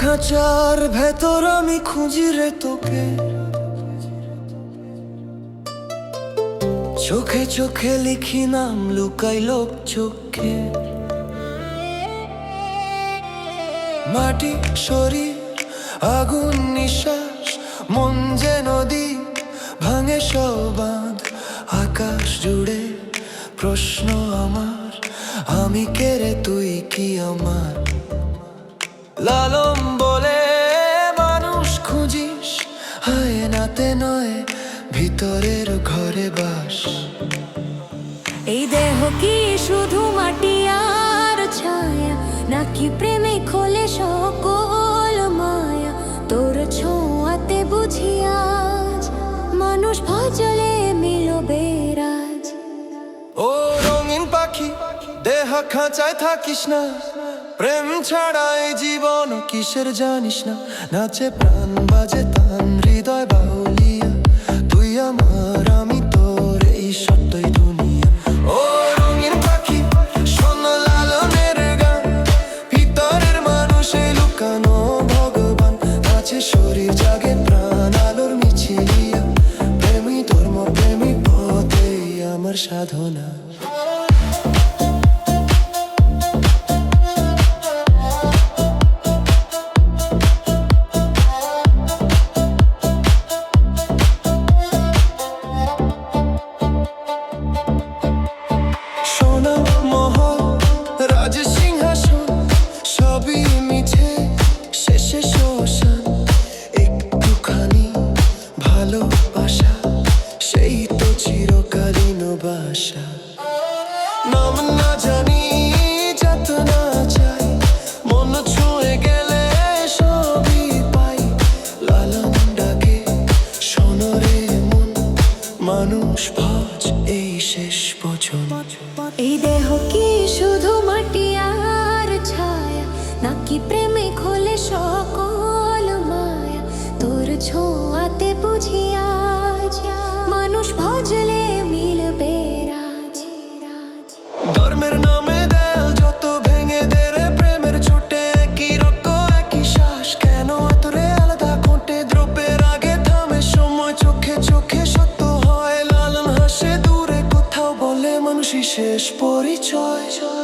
খাঁচার ভেতর আমি খুঁজি রে তোকে। চোখে চোখে লিখি নাম, লুকাই লোক চোখে। মাটি, শরীর, আগুন, নিঃশ্বাস, মন যে নদী ভাঙে সবাদ আকাশ জুড়ে প্রশ্ন আমার, আমি কে রে, তুই কি আমার? লালম বলে, মানুষ খুঁজিস, হয় নাতে নয় ভিতরের ঘরে বাস। এই দেহ কি শুধু মাটি আর ছায়া, নাকি প্রেমে খোলে সকল দেহ খাঁচায় থাকিস না। প্রেম ছাড়া এই জীবন কিসের জানিস না। নাচে প্রাণ, বাজে তান, হৃদয় বাউলিয়া তুই আমার, আমি তোর এই সত্যই দুনিয়া। ও রঙিন পাখি শোন লালনের গান। ভিতরের মানুষে লুকানো ভগবান। নাচে শরীর জাগে প্রাণ, আলোর মিছিলিয়া। প্রেমী ধর্ম, প্রেমী পথে আমার সাধনা। মানুষ ভাজ choice.